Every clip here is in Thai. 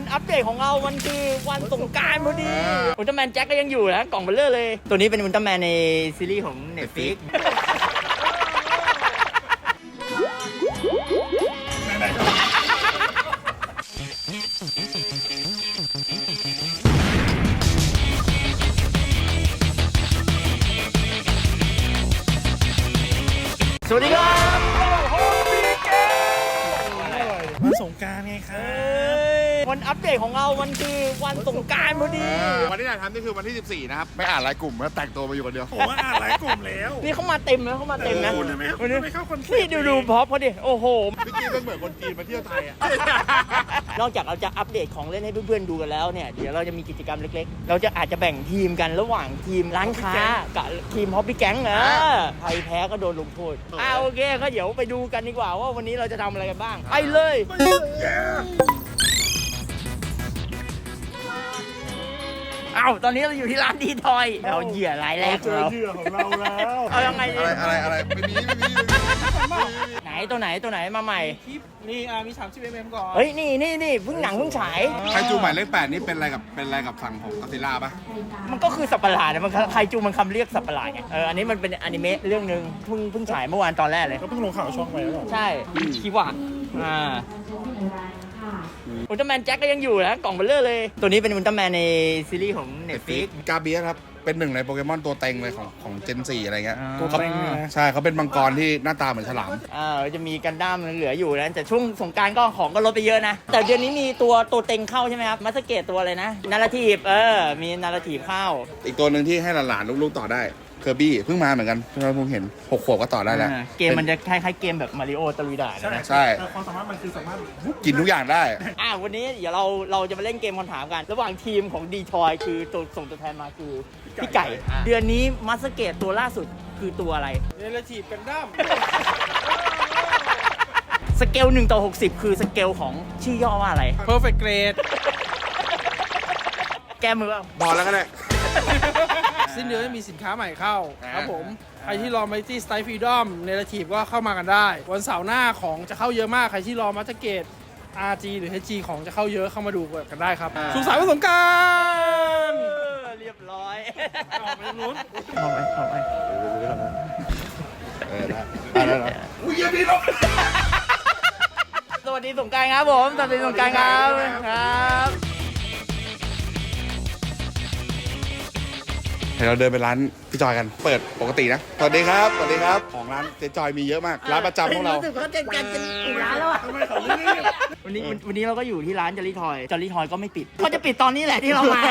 วันอัปเดตของเรามันคือวันสงกรารพอดีอุลตร้าแมนแจ็คก็ยังอยู่นะกล่องเบลเลอร์เลย ตัวนี้เป็นอุลตร้าแมนในซีรีส์ของ Netflix วันที่ถ่ายทำนี่คือวันที่ 14 นะครับ ไม่อ่านรายกลุ่มแล้วแต่งตัวมาอยู่คนเดียว ผมว่าอ่านหลายกลุ่มแล้วนี่เขามาเต็มนะเขามาเต็มนะคุณทำไมวันนี้ไม่เข้าคอนเซ็ปนี่ต์ดูดูพร็อพเขาดิโอ้โห พี่กี้เป็นเหมือนคนจีนมาเที่ยวไทยอะ นอกจากเราจะอัปเดตของเล่นให้เพื่อนๆดูกันแล้วเนี่ย เดี๋ยวเราจะมีกิจกรรมเล็กๆ เราจะอาจจะแบ่งทีมกันระหว่างทีมร้านค้า กับทีมฮอปปี้แก๊งนะใครแพ้ก็โดนลงโทษอ่าโอเคก็เดี๋ยวไปดูกันดีกว่าว่าวันนี้เราจะทำอะไรกันบ้าง ไปเลยเอ้าตอนนี้เราอยู่ที่ร้านดีทอย เราเหยื่อรายแรกขเจองอเราเหยื่อของเราแล้วเอายังไงดีอะไรอะไรอะไรไม่มีไม่มีไม่มีไหนตัวไหนตัวไหนมาใหม่ คลิปนี่อ่ามี30 mm ก่อนเฮ้ยนี่นี่นี่เพิ่งหนังเพิ่งฉายไคจูหมายเลขแปดนี่เป็นอะไรกับเป็นอะไรกับฝั่งของกอซิล่าปะมันก็คือสัตว์ประหลาดนะมันใครจูมันคำเรียกสัตว์ประหลาดไงเอออันนี้มันเป็นอนิเมะเรื่องหนึ่งเพิ่งเพิ่งฉายเมื่อวานตอนแรกเลย ก็เพิ่งลงข่าวช่องไปแล้วใช่คิวะอ่า อุลตร้าแมนแจ็คก็ยังอยู่นะกล่องเบลเลอร์เลย ตัวนี้เป็นอุลตร้าแมนในซีรีส์ของ Netflix กาเบียสครับ เป็นหนึ่งในโปเกมอนตัวเต็งเลยของของเจนสี่อะไรเงี้ยอ่าตัวเขาเต็งเลยนะ ใช่เขาเป็นมังกรที่หน้าตาเหมือนฉลาม อ่าจะมีกันด้ามเหลืออยู่นะแต่ช่วงสงกรารก็ของก็ลดไปเยอะนะ แต่เดือนนี้มีตัวตัวเต็งเข้าใช่ไหมครับมัสเกตตัวอะไรนะนาราทีฟเออมีนาราทีฟเข้า อีกตัวหนึ่งที่ให้หลานๆลูกๆต่อได้ เคอร์บี้เพิ่งมาเหมือนกันที่เราเพิ่งเห็นหกขวบก็ต่อได้แล้ว อ่าเกมมันจะคล้ายๆเกมแบบมาริโอตะลุยด่านนะ ใช่ แต่ความสามารถมันคือสามารถกินทุกอย่างได้ อ่าวันนี้เดี๋ยวเราเราจะมาเล่นเกมคำถามกัน ระหว่างทีมของดีทอยคือตัวส่งตัวแทนมาคือพี่ไก่ เดือนนี้มัสเกตตัวล่าสุดคือตัวอะไรเรลทีฟกันดั้มสเกล1ต่อ60 คือสเกลของชื่อย่อว่าอะไร perfect grade แกมือเปล่า พอแล้วก็ได้ สิ้นเดือนจะมีสินค้าใหม่เข้าอ่าครับผมใครที่รอ Mighty Style Freedom เน r ทีฟก็เข้ามากันได้ วันเสาร์หน้าของจะเข้าเยอะมาก ใครที่รอมัตเกต RG หรือ HG ของจะเข้าเยอะเข้ามาดูกันได้ครับสุขสันต์วันสงกรารเออเรียบร้อยออกไปตรงนู้นเอาไปเอาไปเออได้ได้ได้อุ้ยเยี่ยมดีเนาะสวัสดีสงกรารครับผม สวัสดีสงกรารครับ ครับ ดี๋ยวเราเดินไปร้านพี่จอยกัน เปิดปกตินะ สวัสดีครับ สวัสดีครับ ของร้านเจ๊จอยมีเยอะมาก ร้านประจำของเรา รู้สึกเขาจะจะจะปิดร้านแล้วอะทำไมเขารีบวันนี้วันวันนี้เราก็อยู่ที่ร้านจอรี่ทอยจอรี่ทอยก็ไม่ปิดเขาจะปิดตอนนี้แหละที่เรามา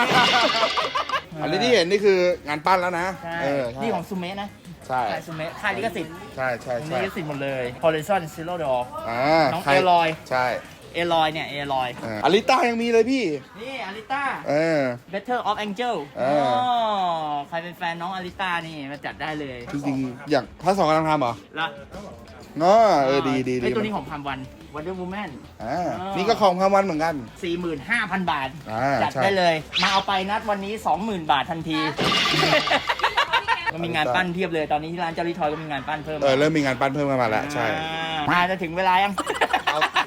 อันนี้ที่เห็นนี่คืองานปั้นแล้วนะ ใช่เออ ใช่นี่ของซูเมะนะใช่ค่ายซูเมะค่ายลิขสิทธิ์ใช่ใช่ลิใช่ขสิทธิ์หมดเลย Horizon Zero Dawn อ่าน้องใครเอลอย ใช่ เอลอยเนี่ยเอลอยเอออลิต้ายังมีเลยพี่ นี่อาริต้า เออ Better of Angel เออ๋ออใครเป็นแฟนน้องอาริต้านี่มาจัดได้เลยจริงๆอย่างพระสองกำลังทำเหรอละเนาะเออดีดีไอดีตัวนี้ของพันวัน Wonder Woman อ่าอ๋อนี่ก็ของพาวันเหมือนกัน 45,000 บาท อ่าจัดใช่ ได้เลย มาเอาไปนัดวันนี้ 20,000 บาททันที ก็มีงานปั้นเพียบเลยตอนนี้ที่ร้านเจ้าลิทอยก็มีงานปั้นเพิ่มเออเริ่มมีงานปั้นเพิ่มเข้ามาแล้วใช่ อ่าจะถึงเวลายังไม่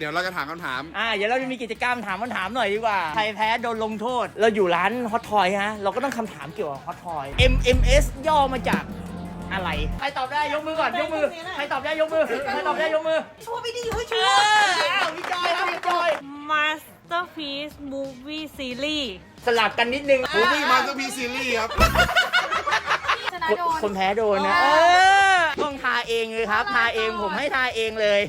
เดี๋ยวเราจะถามคำถาม อ่าเดี๋ยวเราจะมีกิจกรรมถามคำถามหน่อยดีกว่า ใครแพ้โดนลงโทษ เราอยู่ร้านฮอตทอยฮะ เราก็ต้องคำถามเกี่ยวกับฮอตทอย MMS ย่อมาจากอะไร ใครตอบได้ยกมือก่อน ยกมือ ใครตอบได้ยกมือ ใครตอบได้ยกมือ ชัวร์ไม่ดีอยู่เอชัวอร์อ้าวพี่จอยครับพี่จอย Masterpiece Movie Series สลับกันนิดนึง มูฟี่มาสเตอร์พีซีรีส์ครับ ชนะคนโดน คนแพ้โดนนะ เออต้องทาเองเลยครับ ทาเองผมให้ทาเองเลย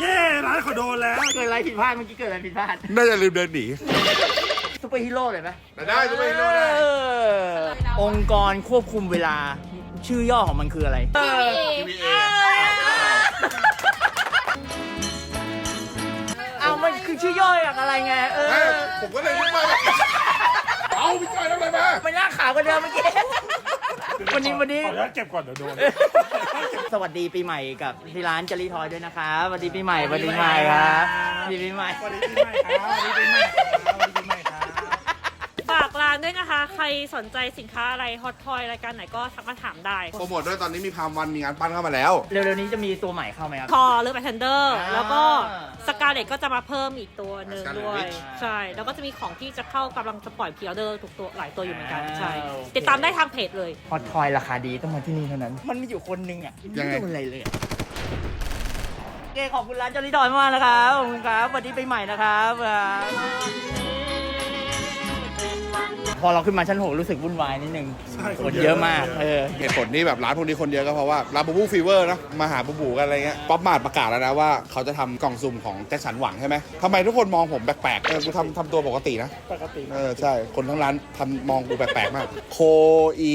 เย้ร้านเขาโดนแล้ว เกิดอะไรผิดพลาดเมื่อกี้เกิดอะไรผิดพลาดน่าจะลืมเดินหนีซูเปอร์ฮีโร่เลยไหมแต่ได้ซูเปอร์ฮีโร่ได้เออองค์กรควบคุมเวลา ชื่อย่อของมันคืออะไร TVA เอามันคือชื่อย่อจากอะไรไง เอเอ้ยอผมก็เลยนึกว่าเอาพี่จอยทำอะไรมา มันน่าขาวกว่าเดิมเมื่อกี้ วันนี้วันนี้ ขออนุญาตเก็บก่อนเดี๋ยวโดน สวัสดีปีใหม่กับที่ร้านจรีทอยด้วยนะครับสวัสดีปีใหม่สวัสดีปีใหม่ครับสวัสดีปีใหม่สวัสดีปีใหม่ครับสวัสดีปีใหม่ครับากร้านานด้วยนะคะ ใครสนใจสินค้าอะไรฮอตทอยรายการไหนก็ทักมาถามได้ โปรโมทด้วยตอนนี้มีพามวันมีงานปั้นเข้ามาแล้ว เร็วๆนี้จะมีตัวใหม่เข้าไหมครับทอเลือกแบทเทนเดอร์อ่า แล้วก็สกาเลตก็จะมาเพิ่มอีกตัวหนึ่ง Scarlet ด้วย Witch ใช่ แล้วก็จะมีของที่จะเข้ากำลังจะปล่อยพ r ออเดอร์ทุกตัวหลายตัวอยู่เหมือนกัน ใช่ อ่าโอเค ติดตามได้ทางเพจเลย ฮอตทอยราคาดีต้องมาที่นี่เท่านั้น มันมีอยู่คนหนึงอะยังไงม่โดนอะไรเลยอะโอเคขอบคุณร้านจอรี่ดอยมากๆนะครับขอบคุณครับสวัสดีปีใหม่นะครับ พอเราขึ้นมาชั้นหกรู้สึกวุ่นวายนิดนึงใช่คนเยอะมากเออ เหตุผลที่แบบร้านพวกนี้คนเยอะก็เพราะว่าร้านบูบูฟีเวอร์นะมาหาบูบูกันอะไรเงี้ยป๊อปมาดประกาศแล้วนะว่าเขาจะทำกล่องซุ่มของแจ็คสันหวังใช่ไหมทำไมทุกคนมองผมแปลกๆเออกูทำทำตัวปกตินะปกติเออใช่คนทั้งร้านทำมองกูแปลกๆมาก โคอี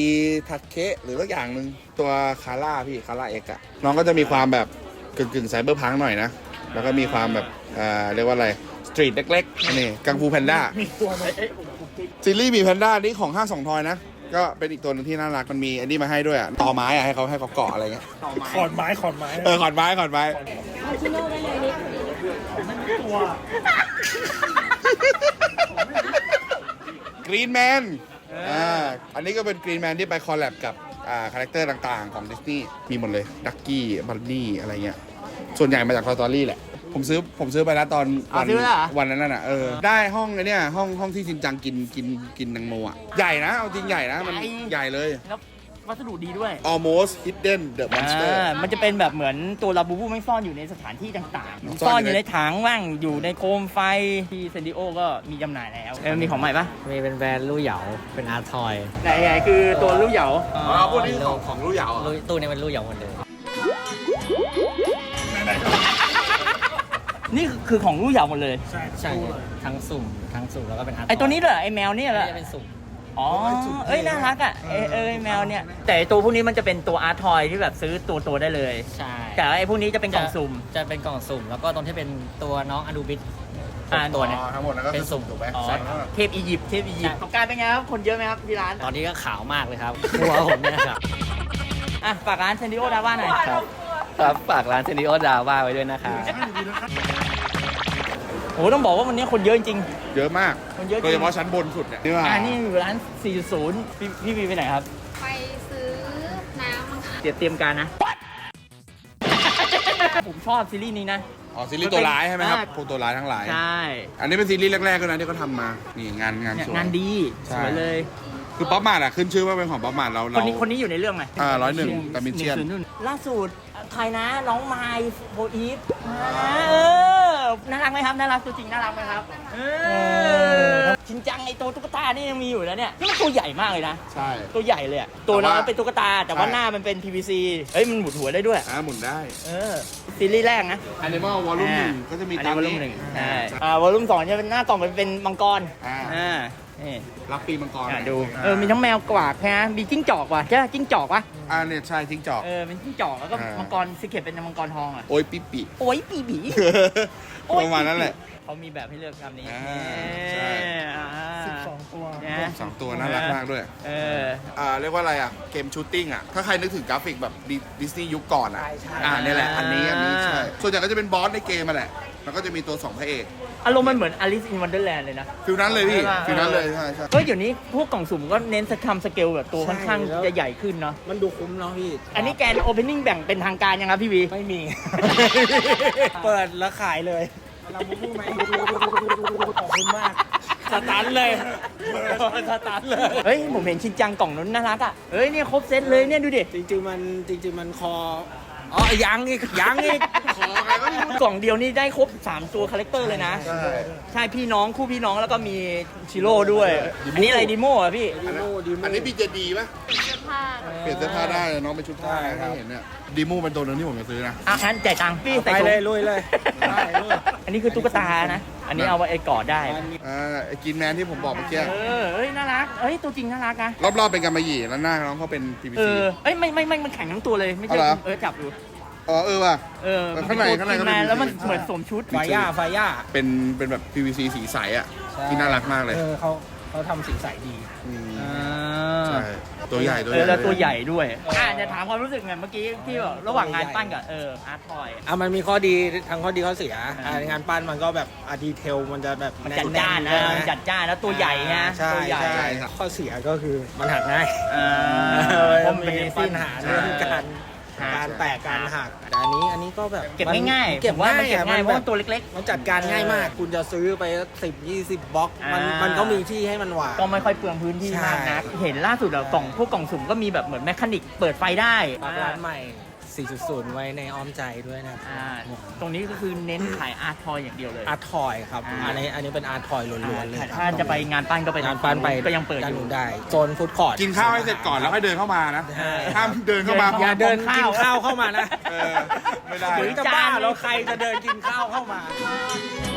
ทักเคะหรือสักอย่างหนึ่งตัวคาร่าพี่คาร่าเอกอะน้องก็จะมีความแบบกึ่งกึ่งไซเบอร์พังหน่อยนะ แล้วก็มีความแบบอ่าเรียกว่าอะไรสตรีทเล็กๆนี่กังฟูแพนด้า มีตัวไหม ซีรีส์มีแพนด้านี่ของห้างสองทอยนะ ก็เป็นอีกตัวหนึงที่น่ารักมันมีอันนี้มาให้ด้วยอะต่อไม้อะให้เขาให้เขาเกาะอะไรเงี้ยขอนไม้ขอนไม้เออขอนไม้ขอนไม้ตัวกรีนแมนอ่า อันนี้ก็เป็นกรีนแมนที่ไปคอลแลบกับ อ่า คาแรคเตอร์ต่างๆ ของดิสนีย์มีหมดเลย ดักกี้ บันนี่ อะไรเงี้ย ส่วนใหญ่มาจาก Toy Story แหละ ผมซื้อผมซื้อไปแล้วตอนอ๋อวันซื้อแล้วเหรอ วันนั้นน่ะเออได้ห้องไอ้เนี่ยห้องห้องที่ชินจังกินกินกินแตงโมอะใหญ่นะเอาจริงใหญ่นะมันใหญ่เลย แล้ววัสดุดีด้วย almost hidden the monster อ่ามันจะเป็นแบบเหมือนตัวลาบูบูไม่ซ่อนอยู่ในสถานที่ต่างซ่ๆซ่ออนนออยู่ยู่ในถังบ้างอยู่ในโคมไฟที่เซนดิโอก็มีจำหน่ายแล้วเออมีของใหม่ปะมีเป็นแบรนด์ลู่เหยา เป็นอาร์ทอยไหนๆคือตัวลูกเหยาอ๋อพวกนี้ของของรู้เหยาเหรอตู้นี้เป็นลู่เหยาหมดเลยนี่ คือของลูกเหยาหมดเลย ใช่ใช่ทั้งสุ่มทั้งสุ่มแล้วก็เป็นอาร์ทอยไอตัวนี้เหรอไอแมวเนี่ยเหรอ จะเป็นสุ่ม อ๋อ เอ้ยน่ารักอะเอยเอยแมวเนี่ย แต่ไอ้ตัวพวกนี้มันจะเป็นตัวอาร์ทอยที่แบบซื้อตัวตัวๆได้เลย ใช่แต่ไอพวกนี้จะเป็นกล่องสุ่ม จะเป็นกล่องสุ่ม แล้วก็ตรงที่เป็นตัวน้องอนูบิสอ่า ตัวเนี่ยอ๋อทั้งหมดนั้นก็เป็คืนอสุ่สุ่มมถูกไหมอ๋อใช่ครับ เทพอียิปต์เทพอียิปต์ใช่ของการเป็นไงครับคนเยอะไหมครับที่ร้านตอนนี้ก็ขาวมากเลยครับหัวผมเนี่ยครับ อะฝากร้านเซนดิโอดาว่าหน่อยครับ ครับฝากร้านเซนิโอดาว่าไว้ด้วยนะคะโอ้ต้องบอกว่าวันนี้คนเยอะจริง เยอะมากคนเยอะจโดริยงเฉพาะชั้นบนสุดเนี่ยนี่ว่าอ่านี่อยู่ร้าน 4.0 พี่พี่วีไปไหนครับ ไปซื้อน้ำมั้งคะเตรียมเตรียมการนะ ผมชอบซีรีส์นี้นะ อ๋อซีรีส์ตัวร้ายใช่ไหมครับอ่า พวกตัวร้ายทั้งหลาย ใช่อันนี้เป็นซีรีส์แรกๆก็นะที่เขาทำมา นี่งานงานเนี่ยสวย งานดี ใช่ สวยเลย คือป๊อปมาดอะขึ้นชื่อว่าเป็นของป๊อปมาดเราคเรา นนี้คนนี้อยู่ในเรื่องไหมอ่า101 Dimension 101ล่าสุด ใครนะน้องไมล์โบอีฟมานะเออน่ารักไหมครับน่ารักตัวจริงน่ารักไหมครับเออชินจังไอตัวตุ๊กตานี่ยังมีอยู่แล้วเนี่ยนี่มันตัวใหญ่มากเลยนะ ใช่ ตัวใหญ่เลยอะตัวน้องแต่ว่าเป็นตุ๊กตา แต่ว่าใช่ หน้ามันเป็น PVC เอ้ยมันหมุนหัวได้ด้วย อ่าหมุนได้ เออซีรีส์แรกนะ Animal Volume หนึ่งก็จะมีอันตานี้มวอลลุ่นี้มหนึ่งใช่อ่าวอลลุ่มสองจะเป็นหน้ากล่องมันเป็นมังกรอ่า อ่า นี่รับปีมังกรอ่าดู เออ มีทั้งแมวกวากนะมีจิ้งจอกว่ะใช่ปะจิ้งจอกว่ะ อ่าเนี่ยใช่ทิ้งจอก เออ เป็นจิ้งจอกแล้วก็อ่ามั มังกรสิเกตเป็นมังกรทองอะ โอ้ยปิปิ โอ้ยปีบีประมาณนั้นแหละเขามีแบบให้เลือกคำนี้อ่าเอใช่ออ่าสิบสองตัวนะสองตัวน่ารักมากด้วย เออ อ่าเรียกว่าอะไรอะ เกมชูตติ้งอะ ถ้าใครนึกถึงกราฟิกแบบดิสนีย์ยุคก่อนอะ อ่าเนี่ยแหละ อันนี้อันนี้ใช่ ส่วนใหญ่ก็จะเป็นบอสในเกมมาแหละ แล้วก็จะมีตัวสองพระเอก อารมณ์มันเหมือน Alice in Wonderland เลยนะ ฟิลนั้นเลยพี่ใช่ปะฟิลนั้นเลยใช่ใช่เฮ้ยเดี๋ยวนี้พวกกล่องสุ่มก็เน้นทำสเกลแบบตัวค่อนข้างจะใหญ่ขึ้นเนาะ มันดูคุ้มเนาะพี่อันนี้แกนโอเพนนิ่งแบ่งเป็นทางการยังครับพี่วี ไม่มี เปิดแล้วขายเลยเราพูดไหมขอบคุณมากสตาร์ทเลยสตาร์ทเลย เฮ้ยผมเห็นชินจังกล่องนั้นน่ารักอะเฮ้ยเนี่ยครบเซตเลยเนี่ยดูดิ จริงๆมันจริงๆมันคอ อ๋อยังอีกยังอีก ขอใครก็ไม่รู้กล่องเดียวนี่ได้ครบ 3 ตัวคาแรคเตอร์เลยนะ ใช่ ใช่พี่น้องคู่พี่น้องแล้วก็มีชิโร่ด้วย อันนี้อะไรดิโม่อะพี่อันนั้นอันนี้บีเจดีป่ะ เสื้อผ้าเปลี่ยนเสื้อผ้าได้น้องเป็นชุดผ้าให้เห็นเนี่ยดีมูเป็นตัวหนึงที่ผมจะซื้อนะ อะงั้นจ่ายตังค์พี่ใส่ไปถุงเลยลุยเลยได้ลุย อันนี้คือตุ๊กตานะ อันนี้เอาไว้ไอ้กอดได้ อ่าไอ้กินแมนที่ผมบอกเมื่อกี้เออเฮ้ยน่ารักเฮ้ยตัวจริงน่ารักนะ รอบๆเป็นกำมะหยี่แล้วหน้าน้องเขาเป็นเอ PVC อเอ้ยไม่ไม่ไม่มันแข็งทั้งตัวเลยไม่ใช่ เอาเหรอ เออจับดู อ๋อเออว่ะเออเออข้างในข้างในก็ตัวเป็นแมนแล้วมัน PVC เหมือนสวมชุด ไฟย่าไฟย่าเป็นเป็นแบบ PVC สีใสอะใช่ที่น่ารักมากเลยเออเขาเขาทำสีใสดีมอ่าใช่ตัวใหญ่ตัวเอใหญ่อแล้วตัวใหญ่ด้วยอ่าจะถามความรู้สึกไงเมื่อกี้ที่แบบระหว่างงานปั้นกับเอออาร์ตทอย อะมันมีข้อดีทั้งข้อดีข้อเสียอะงานปั้นมันก็แบบอะดีเทลมันจะแบบมันจัดจ้านนะแๆมันจัดจ้านแล้วตัวใหญ่นะใช่ตัวใหญ่ใช่ข้อเสียก็คือมันหักง่ายอ่าเพเพราะราะมัมันนมีเป็นปัสิ้ญนหาเรื่องการหั กการแตกการหักแต่อันนี้อันนี้ก็แบบเก็บง่ายๆเก็บผมว่าง่ายมันเก็บอะง่ายเพราะแบว่าบตัวเล็กมันจัดการง่ายมาก คุณจะซื้อไปสิบยี่สิบบล็อกมันอ่ามั มันก็มีที่ให้มันวางๆก็ไม่ค่อยเปลืองพื้นที่มากนักใช่เห็นล่าสุดอะกล่องพวกกล่องสุ่มก็มีแบบเหมือนแมคานิกเปิดไฟได้ฝากร้านใหม่ 4.0 ไว้ในอ้อมใจด้วยนะอ่าตรงนี้ก็คือเน้นขายอาร์ตทอยอย่างเดียวเลย อาร์ตทอยครับ อ่า อันนี้อันนี้เป็นอาร์ตทอยล้วนๆเลยถ้าครับถ้าจะไปงานปั้นก็ไปงานปั้นไปก็ยังเปิดด้าอนยู่ นู้นได้โซนฟู้ดคอร์ท กินข้าวให้เสร็จก่อนแล้วค่อยเดินเข้ามานะใช่ ห้ามเดินเข้ามา อย่าเดินข้าวกินข้าวเข้ามานะเออไม่ได้หรือจะบ้าแล้วใครจะเดินกินข้าวเข้ามาอะ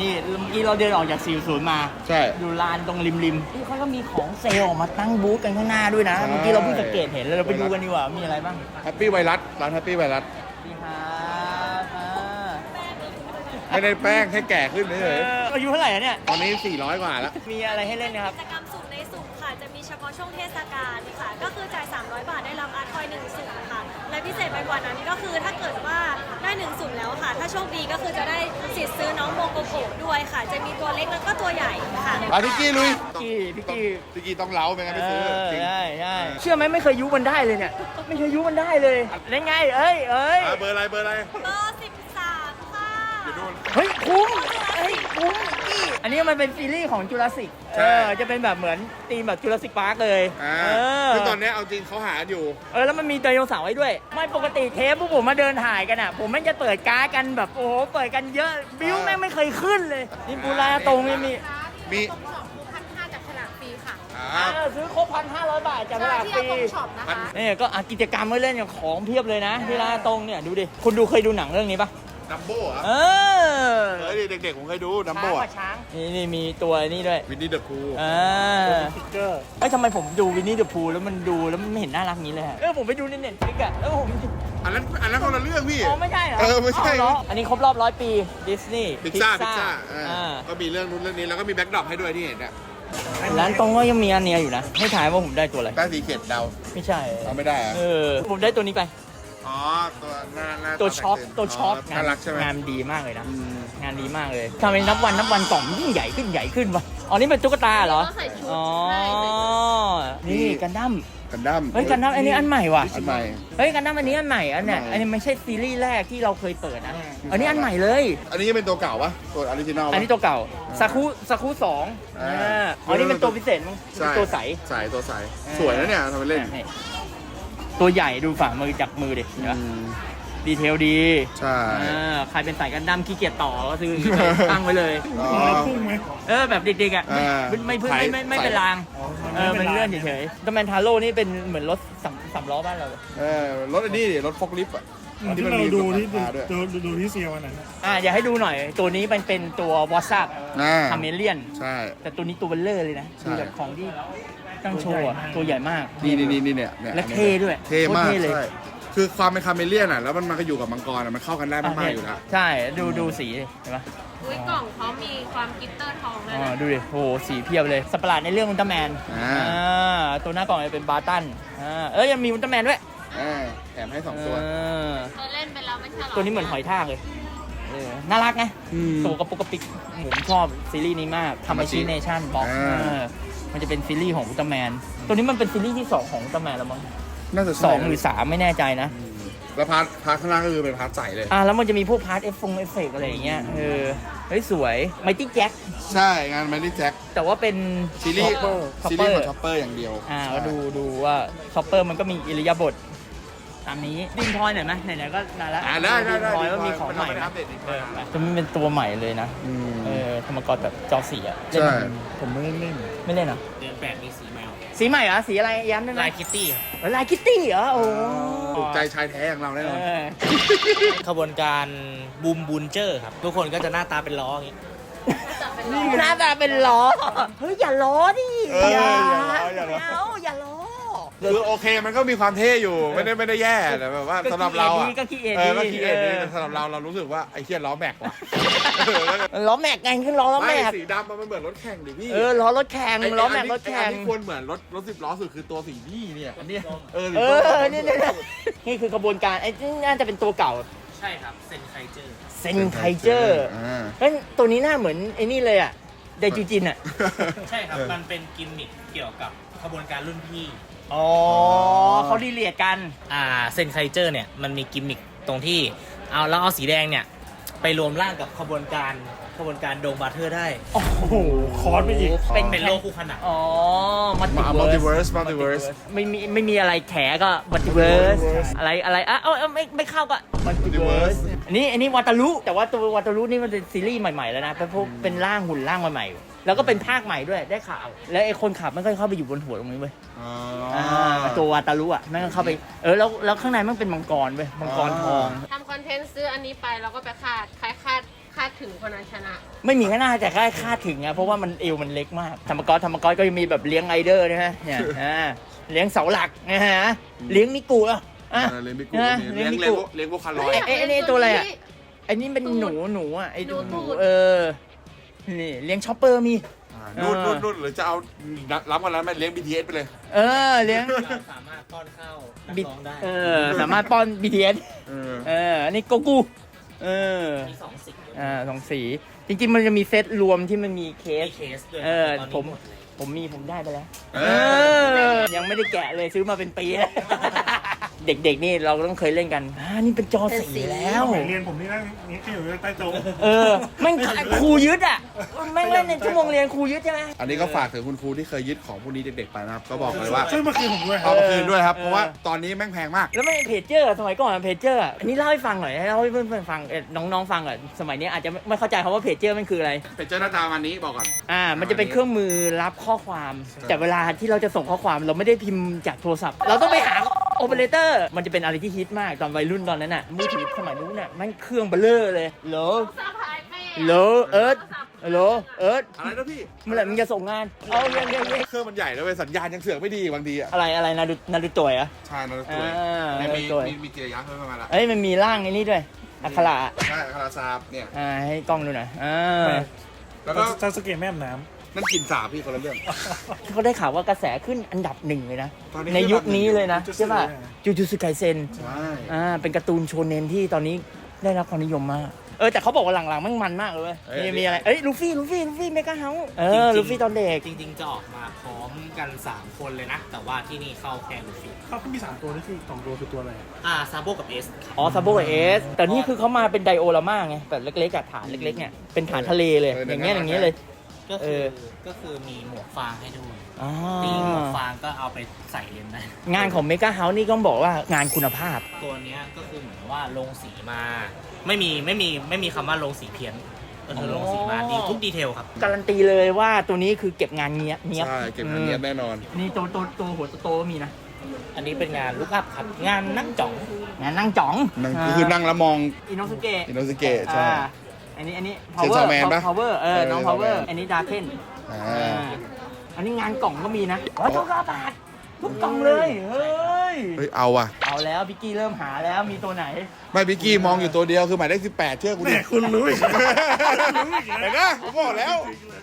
นี่เมื่อกี้เราเดินออกจาก 40 มาใช่อยู่ลานตรงริมริมๆนี่เขาก็มีของเซลล์ออกมาตั้งบูธกันข้างหน้าด้วยนะ ใช่ เมื่อกี้เราเพิ่งสังเกตเห็นแล้วเราไปดูกันดีกว่า มีอะไรบ้างแฮปปี้ไวรัสร้านแฮปปี้ไวรัสดีครับอ่าไม่ได้แป้งให้แก่ขึ้นเอเฉยออายุเท่าไหร่อะเนี่ย ๆตอนนี้ 400 กว่าแล้ว มีอะไรให้เล่นนะครับ กิจกรรมสุ่มในสุ่มค่ะ จะมีเฉพาะช่วงเทศกาลค่ะ ก็คือจ่าย 300 บาทได้รับอาร์ตทอยหนึ่งสุ่มค่ะและ พิเศษไปกว่านั้นก็คือถ้าเกิดว่าได้หนึ่งสุ่มแล้วค่ะ ถ้าโชคดีก็คือจะได้สิทธิ์ซื้อน้องโมโกโกะด้วยค่ะ จะมีตัวเล็กแล้วก็ตัวใหญ่ค่ะอาทิกกี้ลุยพี่กี้พี่กี้ทิกกี้ต้องเล้าไม่งั้นไม่ซื้อเออจริงใช่ใช่เชื่อไหมไม่เคยยุมันได้เลยเนี่ย ไม่เคยยุมันได้เลยเล่นไง เอ้ยเอ้ยอะเบอร์อะไรเบอร์อะไรเบอร์13ค่ะ อยู่นู่น เฮ้ยคุ้มเฮ้ยคุ้มพี่ อันนี้มันเป็นซีรีส์ของจูราสสิกใช่ เออจะเป็นแบบเหมือนธีมแบบจูราสสิกพาร์คเลยอ่าเออคือตอนเนี้ยเอาจริงเขาหาอยู่ เออแล้วมันมีไดโนเสาร์ไว้ด้วย ไม่ปกติเทปพวกผมมาเดินถ่ายกันอะ ผมแม่งจะเปิดการ์ดกันแบบโอ้โหเปิดกันเยอะบิวแม่งไม่เคยขึ้นเลยนี่บูราตรงนี่มีมีตรงช็อปพันห้าจากฉลากฟรีค่ะอ่าอ่าซื้อครบพันห้าร้อยบาทจากตลาดฟที่รีอาตรงช็อปนะคะนี่ก็อะกิจกรรมไว้เล่นอย่างของเพียบเลยนะที่ร้านตรงเนี่ยดูดิ คุณดูเคยดูหนังเรื่องนี้ปะ ดัมโบ้เหรอเออเฮ้ยเด็กๆผมเคยดูดัมช้างโบ้กับช้างนี่นี่มีตัวนี่ด้วยวินนี่เดอะพูอ่าสติ๊กเกอร์เอ้ยทำไมผมดูวินนี่เดอะพูลแล้วมันดูแล้วมันไม่เห็นน่ารักงี้เลยอะเออผมไปดูในเน็ตฟลิกอะแล้วผมอันนั้นอันนั้นคนละเรื่องพี่ อ๋อไม่ใช่เหรอเออไม่ใช่าวเหรออันนี้ครบรอบร้อยปีดิสนีย์พิซซ่าพิซซ่าอ่าก็มีเรื่องนู้นเรื่องนี้แล้วก็มีแบ็กดรอปให้ด้วยที่เห็นเนี่ยร้านตรงก็ยังมีอันเนี้ยอยู่นะให้ถ่ายว่าผมได้ตัวอะไรแป้งสีเขียดเดาไม่ใช่เอาไม่ได้เหรเอออผมได้ตัวนี้ไป อ๋อ ตัวหน้าหน้าตัวช็อปแตกตัวช็อปน่ารักใช่ไหมงานดีมากเลยนะ อืม งานดีมากเลยทำไมนับวันนับวันกล่องยิ่งใหญ่ขึ้นใหญ่ขึ้นวะอ๋อนี่เป็นตุ๊กตาเหรอก็ใส่ชุดอ๋อใช่ใส่ชุดนี่ กันดั้ม กันดั้มเฮ้ยกันดั้มอันนี้อันใหม่ว่ะ อันใหม่ เฮ้ยกันดั้มอันนี้อันใหม่อันเนี้ยอันใหม่อันนี้ไม่ใช่ซีรีส์แรกที่เราเคยเปิดนะ อันนี้อันใหม่เลย อันนี้ยังเป็นตัวเก่าปะตัวออริจินอลอันนี้ตัวเก่าซาคุซาคุสองอ่า อ่าอ๋อนี่เป็นตัวพิเศษมั้งใช่ตัวใส ใสตัวใสสวยนะเนี่ยทำไปเล่น นี่ ตัวใหญ่ดูฝ่ามือจับมือดิเห็นปะอืมดีเทลดีใช่ อ่าใครเป็นสายกันดั้มขี้เกียจต่อก็ซื้อตั้งไว้เลย อ๋อ เออแบบเด็กๆอะอ่าไม่ไม่พึ่งไม่ไม่ไม่ใส่เป็นรางเออมันเลื่อนเฉยๆดัมแมนทาโร่นี่เป็นเหมือนรถสามสามล้อบ้านเราเลยเออรถอันนี้ดิรถฟอกลิฟต์อะที่เราดูที่แบบราคาด้วยดูดูดูที่เซียวันนั้นนะอ่าอยากให้ดูหน่อย ตัวนี้มันเป็นตัววอทซับอ่าคาเมเลียน ใช่ แต่ตัวนี้ตัวเบลเลอร์เลยนะใช่ดูจากของที่ ตั้งโชว์อะตัวใหญ่มาก นี่นี่นี่นี่เนี่ยเนี่ยและเท่ด้วยเท่มากโคตรเท่เลย ใช่คือความเป็นคาเมเลียนอะแล้วมันมาอยู่กับมังกรอะมันเข้ากันได้มากๆอยู่แล้ว ใช่ดูดูสีดิเห็นปะอุ้ยกล่องเขามีความกลิตเตอร์ทองด้วยอ๋อนะดูดิโอ้โหสีเพียบเลยสตว์ปาร์ลาดในเรื่องอุลตร้าแมนอ่าตัวหน้ากล่องจะเป็นบาร์ตันอ่าเอ้ยยังมีอุลตร้าแมนด้วยอ่าแถมให้สองตัว เออเคยเล่นไปแล้วไม่ใช่หรอตัวนี้เหมือนหอยทากเลยเออน่ารักไงอืมตัวกระปุกกระปิกผมชอบซีรีส์นี้มากทำมาชีเนชั่นบ็อกอ่า มันจะเป็นซีรีส์ของอุลตร้าแมน ตัวนี้มันเป็นซีรีส์ที่สองของอุลตร้าแมนแล้วมั้งน่าจะสองหรือสามไม่แน่ใจนะ อืมแล้วพาร์ทพาร์ทข้างล่างก็คือเป็นพาร์ทใสเลย อ่าแล้วมันจะมีพวกพาร์ทเอฟฟงเอฟเฟกอะไรอย่างเงี้ย เออ เฮ้ย สวยไมตี้แจ็ค ใช่งานแมรี่แจ็คแต่ว่าเป็นซีรีส์ช็อปเปอร์ซีรีส์ของช็อปเปอร์อย่างเดียวอ่าก็ดูดูว่าช็อปเปอร์มันก็มีอิริยาบถ ตามนี้ดินทอยหน่อยไหมไหนๆก็นานแล้วอ่าได้ได้ได้ดินทอยว่ามีของใหม่มันไหมอัปเดตดินทเออยอมาจะมันเป็นตัวใหม่เลยนะ อืม เออธรรมกรแบบจอสีอะใช่ ผมไม่ได้เล่น ไม่เล่นเหรอ เดือนแปดมีสีแมวสีใหม่เหรอ สีอะไรย้ำได้ไหมลายคิตตี้ครับเออลายคิตตี้เหรอ โอ้ถูกใจชายแท้อย่างเราแน่นอน เออขบวนการบูมบูนเจอร์ครับ ทุกคนก็จะหน้าตาเป็นล้ออย่างงี้หน้าตาเป็นล้อ เฮ้ย อย่าล้อดิเอออย่าล้ออย่าล้อ ไม่เอาอย่าล้อ คือโอเคมันก็มีความเท่อยู่ไม่ได้ไม่ได้แย่แต่แบบว่าก็สำหรับเราอะก็ขี้เอ็นเอดีอก็ขี้เอ็นดีเออ แต่สำหรับเราเรารู้สึกว่าไอ้เชี่ยล้อแม็กว่ะล้อแม็กไงขึ้นล้อล้อไม่แม็กสีดำมันเหมือนรถแข่งดิพี่เออล้อรถแข่งไอ้ล้อแม็กนนี้รถแข่งไอ้อันที่ควรเหมือนรถรถสิบล้อสุดคือตัวสีนี่เนี่ยอันเนี้ยเออเออนี่นี่นี่นี่คือกระบวนการไอ้นี่น่าจะเป็นตัวเก่าใช่ครับ เซนไคเจอร์ เซนไคเจอร์อ่าเฮ้ยตัวนี้หน้าเหมือนไอ้นี่เลยอะไดจูจินอะ ใช่ครับเออมันเป็นกิมมิคเกี่ยวกับขบวนการรุ่นพี่ อ๋อเขาดีเลียดกัน อ่าเซนไคเจอร์เนี่ยมันมีกิมมิคตรงที่เอาแล้วเอาสีแดงเนี่ยไปรวมร่างกับขบวนการขบวนการโดงบาเทอร์ได้ โอ้โหคอร์สไปอีก เป็นเป็นโลกคู่ขนานอ๋อมัลมาติมัลติเวิเวิร์ร์สสมัลติเวิร์สไม่มีไม่มีอะไรแถก็มัลติเวิร์สอะไรอะไรอะเอ้าเอ้าไม่ไม่เข้าก็มัลติเวิร์ส Multiverse อันนี้อันนี้วาตารุแต่ว่าตัววาตารุนี่มันเป็นซีรีส์ใหม่ๆแล้วนะเป็นพวกเป็นร่างหุ่นร่างใหม่ๆ แล้วก็เป็นภาคใหม่ด้วยได้ข่าว แล้วไอ้คนขับมันก็เข้าไปอยู่บนหัวตรงนี้เว้ยอ๋ออ่าตัววาตารุอะแม่งก็เข้าไปเออแล้วแล้วข้างในมันเป็นมังกรเว้ยมังกรทองทำคอนเทนต์ซื้ออันนี้ไปแล้วก็ไปคาดใครคาดคาดถึงคนนั้นชนะ ไม่มีข้างหน้าแต่แค่คาดถึงไงเพราะว่ามันเอวมันเล็กมากธรรมกรธรรมกรก็ยังมีแบบเลี้ยงไอเดอร์นะฮะเนี่ยอ่าเลี้ยงเสาหลักนะฮะเลี้ยงนิกุอะอะเออเลี้ยงบิกูนะเลี้ยงเลี้เลี้ยยงงบิกูเลี้ยงพวกคาร์ลอยเอ๊ะเอ๊ะอันนี้ตัวอะไรอะไอ้นี่เป็นหนูหนูอะไอ้หนูหนูตูดเออ นี่เลี้ยงช็อปเปอร์มี อ่านู่นนู่นนู่นหรือจะเอารับกันแล้วไหมเลี้ยง BTS ไปเลย เออเลี้ยงเราสามารถป้อนข้าวนักบิร้องได้เออสามารถป้อน BTS เออ เอออันนี้โกกูเออมีสองสีอ่าสองสี จริง ๆ มันจะมีเซตรวมที่มันมีเคส มีเคสด้วยเออตอนนี้ผม หดเลย ผมมีผมได้ไปแล้วเอเออ ยังไม่ได้แกะเลยซื้อมาเป็นปีแล้ว เด็กๆนี่เราต้องเคยเล่นกันอ่านี่เป็นจอสีแล้วสมัยเรียนผมนี่นั่งนี่ที่อยู่ใต้โต๊ะเออแม่งครูยึดอะแม่งเล่นในชั่วโมงเรียนครูยึดใช่ไหมอันนี้ก็ฝากถึงคุณครูที่เคยยึดของพวกนี้เด็กๆไปนะครับ ก็บอกเลยว่าช่วยมาคืนผมด้วยครัเอาบมาคืนด้วยครับเออเพราะว่าตอนนี้แม่งแพงมาก แล้วไม่เพจเจอร์อะสมัยก่อนอะเพจเจอร์อะอันนี้เล่าให้ฟังหน่อยให้เล่าให้เพื่อนๆฟังเอ่อน้องๆฟังอะสมัยนี้อาจจะไม่เข้าใจคำว่าเพจเจอร์มันคืออะไรเป็นเจ้าหน้าตาวันนี้บอกก่อนอ่า มันจะเป็นเครื่องมือรับข้อความแต่เวลาที่เราจะส่งข้อความเราไม่ได้พิมพ์จากโทรศัพท์ เราต้องไปหาโอเปอเรเตอร์มันจะเป็นอะไรที่ฮิตมากตอนวัยรุ่นตอนนั้นน่ะมือถือสมัยนู้นน่ะมันเครื่องเบลเลอร์เลยโหลสะพายแม่โหลเอิร์ธโหลเอิร์ธอะไรนะพี่เมื่อไหร่มึงจะส่งงานเอาเยังยังยังเครื่องมันใหญ่แล้วเว้ยสัญญาณยังเสือกไม่ดีบางทีอะอะไรอะไรนาดูนาดูตัวอะใช่นะตัวอ่าเนี่ยมีตัวมีมีเกียร์ยักษ์เพิ่มมาละเอ้ยมันมีร่างไอ้นี่ด้วยอัคระใช่คาราซาบเนี่ยอ่าให้กล้องดูหน่อยอ่าแล้วก็ซาสเกะแม่น้ นั่นกลินสาบพี่คนละเรื่อง เขาได้ข่าวว่ากระแสขึ้นอันดับหนึ่งเลยนะ ตอนนี้ในยุคนี้เลยนะจูจูใช่ป่ะ จูจูสึไกเซนใช่ อ่า เป็นการ์ตูนโชเนนที่ตอนนี้ได้รับความนิยมมาก เออ แต่เขาบอกว่าหลังๆมันมันมากเลยเว้ยมีมีอะไร เอ้ย ลูฟี่ ลูฟี่ ลูฟี่เมกาเฮาเออลูฟี่ตอนเด็ก จริงๆจะออกมาพร้อมกัน 3 คนเลยนะ แต่ว่าที่นี่เข้าแค่ลูฟี่ำเขาก็มีสามตัวนี่คือสองตัวคือตัวอะไรอ่าซาโบกับเอสอ๋อซาโบเอส แต่นี่คือเขามาเป็นไดโอรามาไง แบบเล็กๆอะฐานเล็กๆเนี่ย เป็นฐานทะเลเลยอย่างเงี้ยอย่างเงี้ยเลย ก็เอคืออ ก็คือมีหมวกฟางให้ด้วยอ๋อตีหมวกฟางก็เอาไปใส่เลนได้งานของเมกาเฮานี่ต้องบอกว่างานคุณภาพ ตัวเนี้ยก็คือเหมือนว่าลงสีมา ไม่มีไม่มีไม่มีคำว่าลงสีเพี้ยนก็คือลงสีมาดีทุกดีเทลครับ การันตีเลยว่าตัวนี้คือเก็บงานเนี้ยเนี้ยบใช่เก็บเงินเงียบแน่นอน นี่ตัวตัวตัวหัวโตๆก็มีนะอันนี้เป็นงานลุกอัพครับงานนั่งจ่อง งานนั่งจ๋องนั่งก็คือนั่งแล้วมองอินโนสุเกะอินโนสเกะใช่ อ่า อันนี้อันนี้เซนซอร์แมนปะ power เออ น้องเออ power Power อันนี้ดาร์เคนอ่า อันนี้งานกล่องก็มีนะร้อยเก้าเก้าบาททุกกล่องเลย เฮ้ ย เฮ้ยเอาอะ เอาแล้วพิกกี้เริ่มหาแล้วมีตัวไหน ไม่พี่กี้มองอยู่ตัวเดียวคือหมายเลขสิบแปดเชื่อกูดิแม่คุณรู้อีกแล้วรู้อีกเห็นแล้วนะผมบอกแล้ว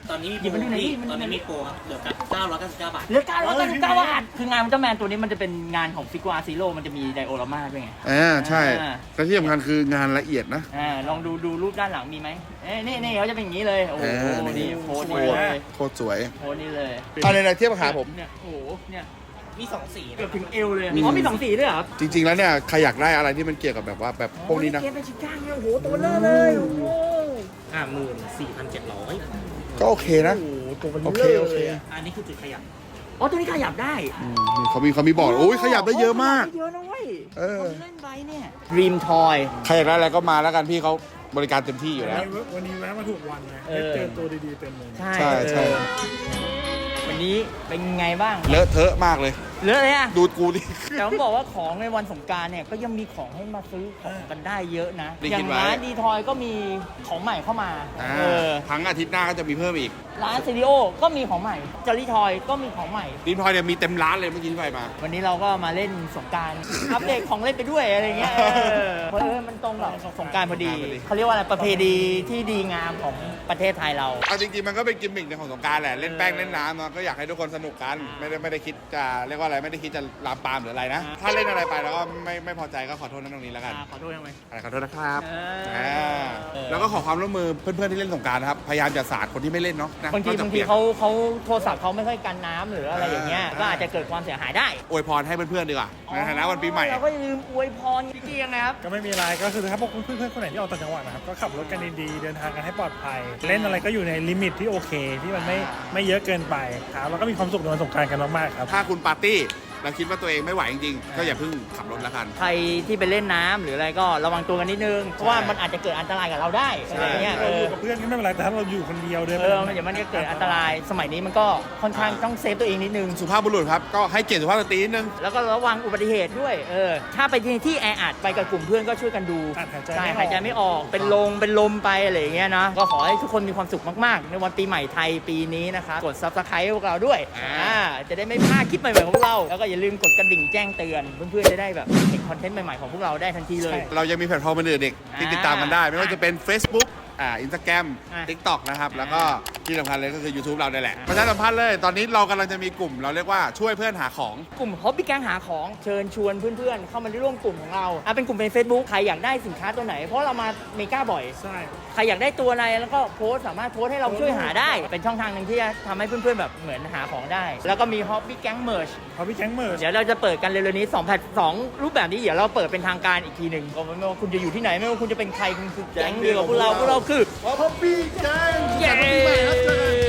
ตอนนี้มีหยิบโปมารดูหน่อยพี่ดิมันตอนนี้มีโปรครับเหลือ999 บาท เหลือเก้าร้อยเก้าสิบเก้าบาทคืองานมันเจ้าแมนตัวนี้มันจะเป็นงานของฟิกวาซีโร่มันจะมีไดโอรามาด้วยไง อ่าใช่อ่า และที่สำคัญคืองานละเอียดนะ อ่าลองดูดูรูปด้านหลังมีไหมเอ้ยนี่นี่เขาจะเป็นอย่างนี้เลย โอ้โหเออนี่ นี่โพสต์โคนี่ตรเลยโคตรสวยโพสต์นี่เลยเอาในๆเทียบกับขาผม เนี่ยโอ้โหเนี่ย มี2สีเกืนะอบถึงเอวเลยมีอ๋อมีสองสีด้วยเหรอครับจริง ๆ แล้วเนี่ยใครอยากได้อะไรที่มันเกี่ยวกับแบบว่าแบบพวกนี้นะ เกมเป็นชิก้าเนี่ยโอ้โหตัวเลอะเลยโอ้โหห้าหมื่นสี่พันเจ็ดร้อยก็โอเคนะ โอ้โหตัวมันโอเลเคอะโอเค เลยะอันนี้คือจุดขยับอ๋อตัวนี้ขยับได้อืมนี่เขามีเขามีบอกโอ้ยขยับได้เยอะมากขยับได้เยอะนะเว้ยเออ คนเล่นไปเนี่ย Dream Toy ใครอยากได้อะไรก็มาแล้วกันพี่เขาบริการเต็มที่อยู่วันแล้วนี้วันนี้แวะมาถูกวันนะเออได้เจอตัวดีๆเต็มเลย ใช่ใช่ใช่ เออวั นนี้เป็นไงบ้างเลอะเทอะมากเลย เหลือเลยอะดูดกูดิ แต่ผมบอกว่าของในวันสงกรารเนี่ยก็ยังมีของให้มาซื้อของกันได้เยอะนะ ได้อย่าคิดงไว้ ร้านดีทอยก็มีของใหม่เข้ามาอ่าเออทั้งอาทิตย์หน้าก็จะมีเพิ่มอีกร้านซีดีโอก็มีของใหม่จอรี่ทอยก็มีของใหม่ดินพลอยเนี่ยมีเต็มร้านเลยเมื่อกี้ที่ไปมา วันนี้เราก็มาเล่นสงกราร อัปเดตของเล่นไปด้วยอะไรเงี้ยเออเพราะเออมันตร งกับสงกรารพอดีสงกรานต์พอดี เขาเรียกว่าอะไรประเพณีที่ดีงามของประเทศไทยเรา เอาจริงๆมันก็เป็นกิมมิคในของสงกรารแหละเล่นแป้งเล่นน้ำเนาะก็อยากให้ทุกคนสนุกกันไม่ได้ไม่ได้คิดจะเรียกว่าอะไรไม่ได้คิดจะลามปามหรืออะไรนะอ่าถ้าเล่นอะไรไปแล้วก็ไม่ไม่พอใจก็ขอโทษนะตรงนี้แล้วกันอ่าขอโทษยังไงอะไรขอโทษนะครับเอออ่าเออ แล้วก็ขอความร่วมมือเพื่อนๆที่เล่นสงกรารนะครับ พยายามจะสาดคนที่ไม่เล่นเนาะนะบางทีนอกจกบางทีปียก เขาเขาโทรศัพท์เขาไม่ค่อยกันน้ำหรืออะไรอย่างเงี้ย อ่า ก็อาจจะเกิดความเสียหายได้อวยพรให้เพื่อนๆดีกว่าในฐานะวันปีใหม่ เราก็อย่าลืมอวยพรพี่เกียงนะครับ ก็ไม่มีอะไรก็คือถ้าพวกเพื่อนๆคนไหนที่ออกต่างจังหวัดนะครับก็ขับรถกันดีๆเดินทางกันให้ปลอดภัย เล่นอะไรก็อยู่ในลิมิตที่โอเค ที่มันไม่ไม่เยอะเกินไปครับแล้วก็มีความสุขในวันสงกรารกันมากๆครับ ถ้าคุณปาร์ตี้ แล้วคิดว่าตัวเองไม่ไหวจริงๆก็อย่าเพิ่งขับรถแล้วกัน ใครที่ไปเล่นน้ำหรืออะไรก็ระวังตัวกันนิดนึง เพราะว่ามันอาจจะเกิดอันตรายกับเราได้อะไรเงี้ยเอเราออยู่กับเพื่อนก็ไม่เป็นไรแต่ถ้าเราอยู่คนเดียวเดินเออมันเดี๋ยวมันจะเกิดอันตราย สมัยนี้มันก็ค่อนข้างต้องเซฟตัวเองนิดนึง สุภาพบุรุษครับ ก็ให้เกียรติสุภาพสตรีนิดนึง แล้วก็ระวังอุบัติเหตุด้วย เออ ถ้าไปที่ที่แออัดไปกับกลุ่มเพื่อนก็ช่วยกันดูอะหายใจใช่ไม่ออกหายใจไม่ออก เป็นลงเป็นลมไปอะไรอย่างเงี้ยนะ ก็ขอให้ทุกคนมีความสุขมาก ๆ ในวันปีใหม่ไทยปีนี้นะคะ กด subscribe ให้พวกเราด้วยอ่าอ่า จะได้ไม่พลาดคลิปใหม่ ๆ ของพวกเรา แล้วก็อย่าย่าลืมกดกระดิ่งแจ้งเตือน เพื่อนๆจะได้แบบเห็นคอนเทนต์ใหม่ๆของพวกเราได้ทันทีเลย เรายังมีแพลตฟอร์มอื่นๆอีกที่ติดตามกันได้ ไม่ว่าจะเป็น Facebook อ่าอินสตาแกรมอะทิกตอกนะครับ แล้วก็ที่สำคัญเลยก็คือ YouTube เราได้แหละประชาสัมพันธ์เลย ตอนนี้เรากำลังจะมีกลุ่ม เราเรียกว่าช่วยเพื่อนหาของ กลุ่มฮอบบี้แก๊งหาของเชิญชวนเพื่อนๆ เข้ามาร่วมกลุ่มของเราอะเป็นกลุ่มใน Facebook ใครอยากได้สินค้าตัวไหน เพราะเรามาเมกาบ่อย ใช่ ใครอยากได้ตัวอะไรแล้วก็โพสต์สามารถโพสต์ให้เราช่วยหาได้ เป็นช่องทางหนึ่งที่จะทำให้เพื่อนๆแบบเหมือนหาของได้ แล้วก็มี Hobby Gang Merch พอพี่แก๊งเมิร์เดี๋ยวเราจะเปิดกันเร็วๆนี้2แพลตสองรูปแบบนี้เดี๋ยวเราเปิดเป็นทางการอีกทีหนึ่งก็ไม่ว่าคุณจะอยู่ที่ไหนไม่ว่าคุณจะเป็นใครคุณคือแก๊งเดียวกับพวกเราพวกเราคือ วอลพอปปี้แยัสดม่ครับน